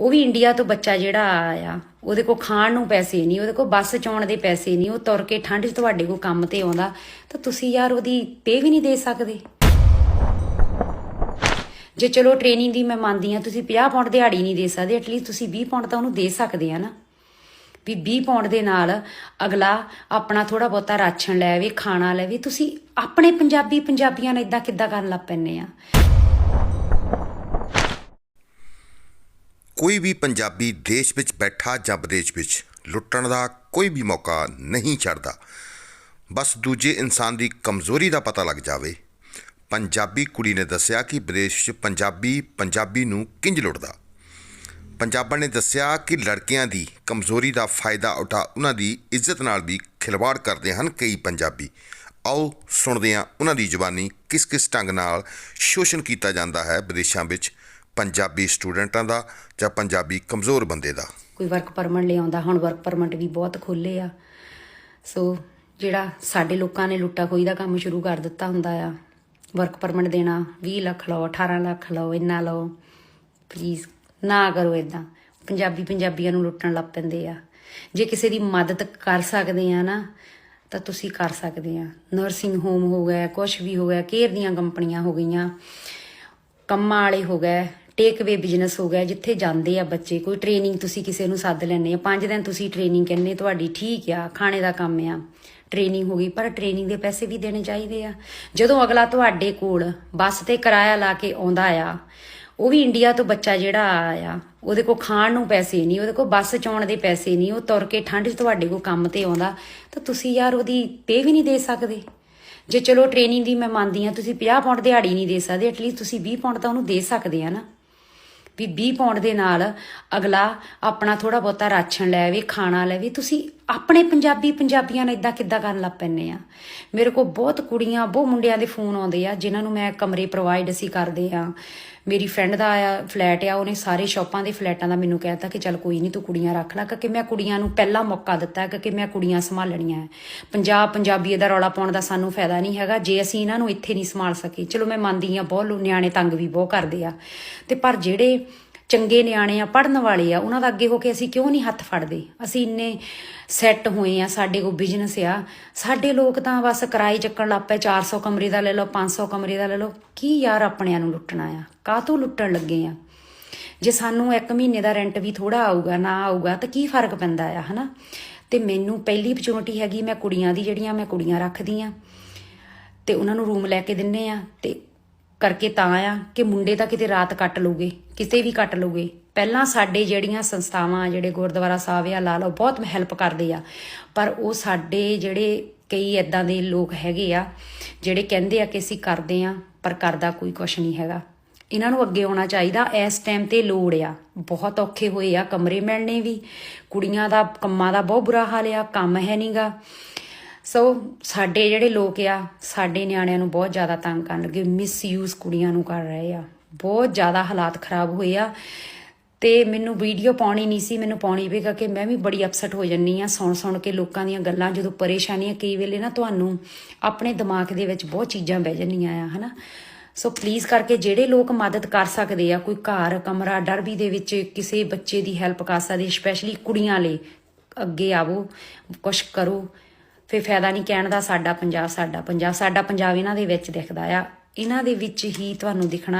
ਉਹ ਵੀ ਇੰਡੀਆ ਤੋਂ ਬੱਚਾ ਜਿਹੜਾ ਆਇਆ, ਉਹਦੇ ਕੋਲ ਖਾਣ ਨੂੰ ਪੈਸੇ ਨਹੀਂ, ਉਹਦੇ ਕੋਲ ਬੱਸ ਚੋਣ ਦੇ ਪੈਸੇ ਨਹੀਂ, ਉਹ ਤੁਰ ਕੇ ਠੰਡ 'ਚ ਤੁਹਾਡੇ ਕੋਲ ਕੰਮ ਤੇ ਆਉਂਦਾ, ਤਾਂ ਤੁਸੀਂ ਯਾਰ ਉਹਦੀ ਪੇ ਵੀ ਨਹੀਂ ਦੇ ਸਕਦੇ। ਜੇ ਚਲੋ ਟ੍ਰੇਨਿੰਗ ਦੀ ਮੈਂ ਮੰਨਦੀ ਆ ਤੁਸੀਂ 50 ਪਾਉਂਡ ਦਿਹਾੜੀ ਨਹੀਂ ਦੇ ਸਕਦੇ ਐਟਲੀਸਟ ਤੁਸੀਂ 20 ਪਾਉਂਡ ਤਾਂ ਉਹਨੂੰ ਦੇ ਸਕਦੇ ਆ ਨਾ। ਵੀ 20 ਪਾਉਂਡ ਦੇ ਨਾਲ ਅਗਲਾ ਆਪਣਾ ਥੋੜਾ ਬਹੁਤਾ ਰਾਸ਼ਨ ਲੈ ਲੈਵੇ ਖਾਣਾ ਲੈ ਵੀ ਤੁਸੀਂ ਆਪਣੇ ਪੰਜਾਬੀ ਪੰਜਾਬੀਆਂ ਨਾਲ ਇਦਾਂ ਕਿੱਦਾਂ ਕਰਨ ਲੱਗ ਪੈਂਦੇ ਆ? ਕੋਈ ਵੀ ਪੰਜਾਬੀ ਦੇਸ਼ ਵਿੱਚ ਬੈਠਾ ਜਾਂ ਵਿਦੇਸ਼ ਵਿੱਚ ਲੁੱਟਣ ਦਾ ਕੋਈ ਵੀ ਮੌਕਾ ਨਹੀਂ ਛੱਡਦਾ। ਬਸ ਦੂਜੇ ਇਨਸਾਨ ਦੀ ਕਮਜ਼ੋਰੀ ਦਾ ਪਤਾ ਲੱਗ ਜਾਵੇ। ਪੰਜਾਬੀ ਕੁੜੀ ਨੇ ਦੱਸਿਆ ਕਿ ਵਿਦੇਸ਼ 'ਚ ਪੰਜਾਬੀ ਪੰਜਾਬੀ ਨੂੰ ਕਿੰਜ ਲੁੱਟਦਾ। ਪੰਜਾਬਾਂ ਨੇ ਦੱਸਿਆ ਕਿ ਲੜਕੀਆਂ ਦੀ ਕਮਜ਼ੋਰੀ ਦਾ ਫਾਇਦਾ ਉਠਾ ਉਹਨਾਂ ਦੀ ਇੱਜ਼ਤ ਨਾਲ ਵੀ ਖਿਲਵਾੜ ਕਰਦੇ ਹਨ ਕਈ ਪੰਜਾਬੀ। ਆਓ ਸੁਣਦੇ ਹਾਂ ਉਹਨਾਂ ਦੀ ਜ਼ੁਬਾਨੀ ਕਿਸ ਕਿਸ ਢੰਗ ਨਾਲ ਸ਼ੋਸ਼ਣ ਕੀਤਾ ਜਾਂਦਾ ਹੈ ਵਿਦੇਸ਼ਾਂ ਵਿੱਚ। ਪੰਜਾਬੀ ਸਟੂਡੈਂਟਾਂ ਦਾ ਜਾਂ ਪੰਜਾਬੀ ਕਮਜ਼ੋਰ ਬੰਦੇ ਦਾ? ਕੋਈ ਵਰਕ ਪਰਮਿਟ ਲਿਆਉਂਦਾ, ਹੁਣ ਵਰਕ ਪਰਮਿਟ ਵੀ ਬਹੁਤ ਖੁੱਲੇ ਆ। ਸੋ ਜਿਹੜਾ ਸਾਡੇ ਲੋਕਾਂ ਨੇ ਲੁੱਟਾ ਖੋਈ ਦਾ ਕੰਮ ਸ਼ੁਰੂ ਕਰ ਦਿੱਤਾ ਹੁੰਦਾ ਆ। ਵਰਕ ਪਰਮਿਟ ਦੇਣਾ 20 ਲੱਖ ਲਓ 18 ਲੱਖ ਲਓ, ਇੰਨਾ ਲਓ। ਪਲੀਜ਼ ਨਾ ਕਰੋ ਇਦਾਂ ਪੰਜਾਬੀ ਪੰਜਾਬੀਆਂ ਨੂੰ ਲੁੱਟਣ ਲੱਗ ਪੈਂਦੇ ਆ। ਜੇ ਕਿਸੇ ਦੀ ਮਦਦ ਕਰ ਸਕਦੇ ਆ ਨਾ, ਤਾਂ ਤੁਸੀਂ ਕਰ ਸਕਦੇ ਆ। ਨਰਸਿੰਗ ਹੋਮ ਹੋ ਗਿਆ ਕੁਝ ਵੀ ਹੋ ਗਿਆ ਕੇਅਰ ਦੀਆਂ ਕੰਪਨੀਆਂ ਹੋ ਗਈਆਂ। ਕੰਮਾਂ ਵਾਲੇ ਹੋ ਗਏ ਟੇਕ ਵੇ ਬਿਜ਼ਨਸ ਹੋ ਗਿਆ, ਜਿੱਥੇ ਜਾਂਦੇ ਆ ਬੱਚੇ। ਕੋਈ ਟ੍ਰੇਨਿੰਗ ਤੁਸੀਂ ਕਿਸੇ ਨੂੰ ਸੱਦ ਲੈਣੇ ਆ। ਪੰਜ ਦਿਨ ਤੁਸੀਂ ਟ੍ਰੇਨਿੰਗ ਕਹਿੰਦੇ, ਤੁਹਾਡੀ ਠੀਕ ਆ, ਖਾਣੇ ਦਾ ਕੰਮ ਆ। ਟ੍ਰੇਨਿੰਗ ਹੋ ਗਈ, ਪਰ ਟ੍ਰੇਨਿੰਗ ਦੇ ਪੈਸੇ ਵੀ ਦੇਣੇ ਚਾਹੀਦੇ ਆ। ਜਦੋਂ ਅਗਲਾ ਤੁਹਾਡੇ ਕੋਲ ਬੱਸ ਤੇ ਕਿਰਾਇਆ ਲਾ ਕੇ ਆਉਂਦਾ ਆ, ਉਹ ਵੀ ਇੰਡੀਆ ਤੋਂ ਬੱਚਾ ਜਿਹੜਾ ਆਇਆ ਉਹਦੇ ਕੋਲ ਖਾਣ ਨੂੰ ਪੈਸੇ ਨਹੀਂ, ਉਹਦੇ ਕੋਲ ਬੱਸ ਚੋਣ ਦੇ ਪੈਸੇ ਨਹੀਂ, ਉਹ ਤੁਰ ਕੇ ਠੰਡ 'ਚ ਤੁਹਾਡੇ ਕੋਲ ਕੰਮ ਤੇ ਆਉਂਦਾ, ਤਾਂ ਤੁਸੀਂ ਯਾਰ ਉਹਦੀ ਪੇ ਵੀ ਨਹੀਂ ਦੇ ਸਕਦੇ। ਜੇ ਚਲੋ ਟ੍ਰੇਨਿੰਗ ਦੀ ਮੈਂ ਮੰਨਦੀ ਆ ਤੁਸੀਂ 50 ਪਾਉਂਡ ਦਿਹਾੜੀ ਨਹੀਂ ਦੇ ਸਕਦੇ ਐਟਲੀਸਟ ਤੁਸੀਂ 20 ਪਾਉਂਡ ਤਾਂ ਉਹਨੂੰ ਦੇ ਸਕਦੇ ਆ ਨਾ। ਵੀ 20 ਪਾਉਂਡ ਦੇ ਨਾਲ ਅਗਲਾ ਆਪਣਾ ਥੋੜਾ ਬਹੁਤਾ ਰਾਸ਼ਨ ਲੈ ਲੈਵੇ ਖਾਣਾ ਲੈ ਵੀ ਤੁਸੀਂ ਆਪਣੇ ਪੰਜਾਬੀ ਪੰਜਾਬੀਆਂ ਨਾਲ ਇਦਾਂ ਕਿੱਦਾਂ ਕਰਨ ਲੱਗ ਪੈਂਦੇ ਆ? ਮੇਰੇ ਕੋਲ ਬਹੁਤ ਕੁੜੀਆਂ, ਬਹੁਤ ਮੁੰਡਿਆਂ ਦੇ ਫੋਨ ਆਉਂਦੇ ਆ, ਜਿਨ੍ਹਾਂ ਨੂੰ ਮੈਂ ਕਮਰੇ ਪ੍ਰੋਵਾਈਡ ਅਸੀਂ ਕਰਦੇ ਆ। ਮੇਰੀ ਫਰੈਂਡ ਦਾ ਆ ਫਲੈਟ ਆ, ਉਹਨੇ ਸਾਰੇ ਸ਼ਾਪਾਂ ਦੇ ਫਲੈਟਾਂ ਦਾ ਮੈਨੂੰ ਕਹਿਤਾ ਕਿ ਚੱਲ ਕੋਈ ਨਹੀਂ ਤੂੰ ਕੁੜੀਆਂ ਰੱਖ ਲੈ, ਕਿਉਂਕਿ ਮੈਂ ਕੁੜੀਆਂ ਨੂੰ ਪਹਿਲਾ ਮੌਕਾ ਦਿੱਤਾ, ਕਿਉਂਕਿ ਮੈਂ ਕੁੜੀਆਂ ਸੰਭਾਲਣੀਆਂ ਹੈ ਪੰਜਾਬ ਪੰਜਾਬੀ ਦਾ ਰੌਲਾ ਪਾਉਣ ਦਾ ਸਾਨੂੰ ਫਾਇਦਾ ਨਹੀਂ ਹੈਗਾ, ਜੇ ਅਸੀਂ ਇਹਨਾਂ ਨੂੰ ਇੱਥੇ ਨਹੀਂ ਸੰਭਾਲ ਸਕੇ ਚਲੋ ਮੈਂ ਮੰਨਦੀ ਆ, ਬਹੁਤ ਨਿਆਣੇ ਤੰਗ ਵੀ ਬਹੁਤ ਕਰਦੇ ਆ। ਤੇ ਪਰ ਜਿਹੜੇ ਚੰਗੇ ਨਿਆਣੇ ਆ ਪੜਨ ਵਾਲੇ ਆ, ਉਹਨਾਂ ਦਾ ਅੱਗੇ ਹੋ ਕੇ ਅਸੀਂ ਕਿਉਂ ਨਹੀਂ ਹੱਥ ਫੜਦੇ? ਅਸੀਂ ਇੰਨੇ ਸੈੱਟ ਹੋਏ ਆ, ਸਾਡੇ ਕੋਲ ਬਿਜ਼ਨਸ ਆ। ਸਾਡੇ ਲੋਕ ਤਾਂ ਬਸ ਕਿਰਾਏ ਚੱਕਣ ਲੱਗ ਪਏ 400 ਕਮਰੇ ਦਾ ਲੈ ਲਓ 500 ਕਮਰੇ ਦਾ ਲੈ ਲਓ। ਕੀ ਯਾਰ ਆਪਣਿਆਂ ਨੂੰ ਲੁੱਟਣਾ ਆ? ਕਾਹਤੋਂ ਲੁੱਟਣ ਲੱਗੇ ਆ? ਜੇ ਸਾਨੂੰ ਇੱਕ ਮਹੀਨੇ ਦਾ ਰੈਂਟ ਵੀ ਥੋੜਾ ਆਊਗਾ, ਨਾ ਆਊਗਾ, ਤਾਂ ਕੀ ਫ਼ਰਕ ਪੈਂਦਾ ਆ, ਹਨਾ? ਤੇ ਮੈਨੂੰ ਪਹਿਲੀ opportunity ਹੈਗੀ, ਮੈਂ ਕੁੜੀਆਂ ਦੀ, ਜਿਹੜੀਆਂ ਮੈਂ ਕੁੜੀਆਂ ਰੱਖਦੀ ਆ। ਤੇ ਉਹਨਾਂ ਨੂੰ ਰੂਮ ਲੈ ਕੇ ਦਿੰਨੇ ਆ, ਤੇ ਕਰਕੇ ਤਾਂ ਆ ਕਿ ਮੁੰਡੇ ਤਾਂ ਕਿਤੇ ਰਾਤ ਕੱਟ ਲੂਗੇ ਕਿਤੇ ਵੀ ਕੱਟ ਲੂਗੇ ਪਹਿਲਾਂ ਸਾਡੇ ਜਿਹੜੀਆਂ ਸੰਸਥਾਵਾਂ, ਜਿਹੜੇ ਗੁਰਦੁਆਰਾ ਸਾਹਿਬ ਆ, ਲਾ ਲਓ, ਬਹੁਤ ਹੈਲਪ ਕਰਦੇ ਆ। ਪਰ ਉਹ ਸਾਡੇ ਜਿਹੜੇ ਕਈ ਐਦਾਂ ਦੇ ਲੋਕ ਹੈਗੇ ਆ, ਜਿਹੜੇ ਕਹਿੰਦੇ ਆ ਕਿ ਅਸੀਂ ਕਰਦੇ ਆ, ਪਰ ਕਰਦਾ ਕੋਈ ਕੁਛ ਨਹੀਂ ਹੈਗਾ। ਇਹਨਾਂ ਨੂੰ ਅੱਗੇ ਆਉਣਾ ਚਾਹੀਦਾ। ਇਸ ਟਾਈਮ ਤੇ ਲੋੜ ਆ। ਬਹੁਤ ਔਖੇ ਹੋਏ ਆ। ਕਮਰੇ ਮਿਲਣੇ ਵੀ। ਕੁੜੀਆਂ ਦਾ ਕੰਮਾਂ ਦਾ ਬਹੁਤ ਬੁਰਾ ਹਾਲ ਆ। ਕੰਮ ਹੈ ਨਹੀਂਗਾ ਸੋ ਸਾਡੇ ਜਿਹੜੇ ਲੋਕ ਆ, ਸਾਡੇ ਨਿਆਣਿਆਂ ਨੂੰ ਬਹੁਤ ਜ਼ਿਆਦਾ ਤੰਗ ਕਰਨ ਲੱਗੇ ਮਿਸਯੂਜ਼ ਕੁੜੀਆਂ ਨੂੰ ਕਰ ਰਹੇ ਆ। ਬਹੁਤ ਜ਼ਿਆਦਾ ਹਾਲਾਤ ਖਰਾਬ ਹੋਏ ਆ। ਤੇ ਮੈਨੂੰ ਵੀਡੀਓ ਪਾਉਣੀ ਨਹੀਂ ਸੀ, ਮੈਨੂੰ ਪਾਉਣੀ ਪਏਗਾ ਕਿ ਮੈਂ ਵੀ ਬੜੀ ਅਪਸੈਟ ਹੋ ਜੰਨੀ ਆ ਸੁਣ ਸੁਣ ਕੇ ਲੋਕਾਂ ਦੀਆਂ ਗੱਲਾਂ, ਜਦੋਂ ਪਰੇਸ਼ਾਨੀਆਂ ਕਈ ਵੇਲੇ ਨਾ ਤੁਹਾਨੂੰ ਆਪਣੇ ਦਿਮਾਗ ਦੇ ਵਿੱਚ ਬਹੁਤ ਚੀਜ਼ਾਂ ਬਹਿ ਜੰਨੀਆਂ ਆ, ਹਨਾ। ਸੋ ਪਲੀਜ਼ ਕਰਕੇ ਜਿਹੜੇ ਲੋਕ ਮਦਦ ਕਰ ਸਕਦੇ ਆ, ਕੋਈ ਘਰ, ਕਮਰਾ ਡਰਬੀ ਦੇ ਵਿੱਚ ਕਿਸੇ ਬੱਚੇ ਦੀ ਹੈਲਪ ਕਰ ਸਕਦੇ ਸਪੈਸ਼ਲੀ ਕੁੜੀਆਂ ਲਈ, ਅੱਗੇ ਆਵੋ, ਕੁਛ ਕਰੋ। ਫੇ ਫਾਇਦਾ ਨਹੀਂ ਕਹਿਣ ਦਾ, ਸਾਡਾ ਪੰਜਾਬ ਸਾਡਾ ਪੰਜਾਬ ਸਾਡਾ ਪੰਜਾਬ ਇਹਨਾਂ ਦੇ ਵਿੱਚ ਦਿਖਦਾ ਆ। ਇਹਨਾਂ ਦੇ ਵਿੱਚ ਹੀ ਤੁਹਾਨੂੰ ਦਿਖਣਾ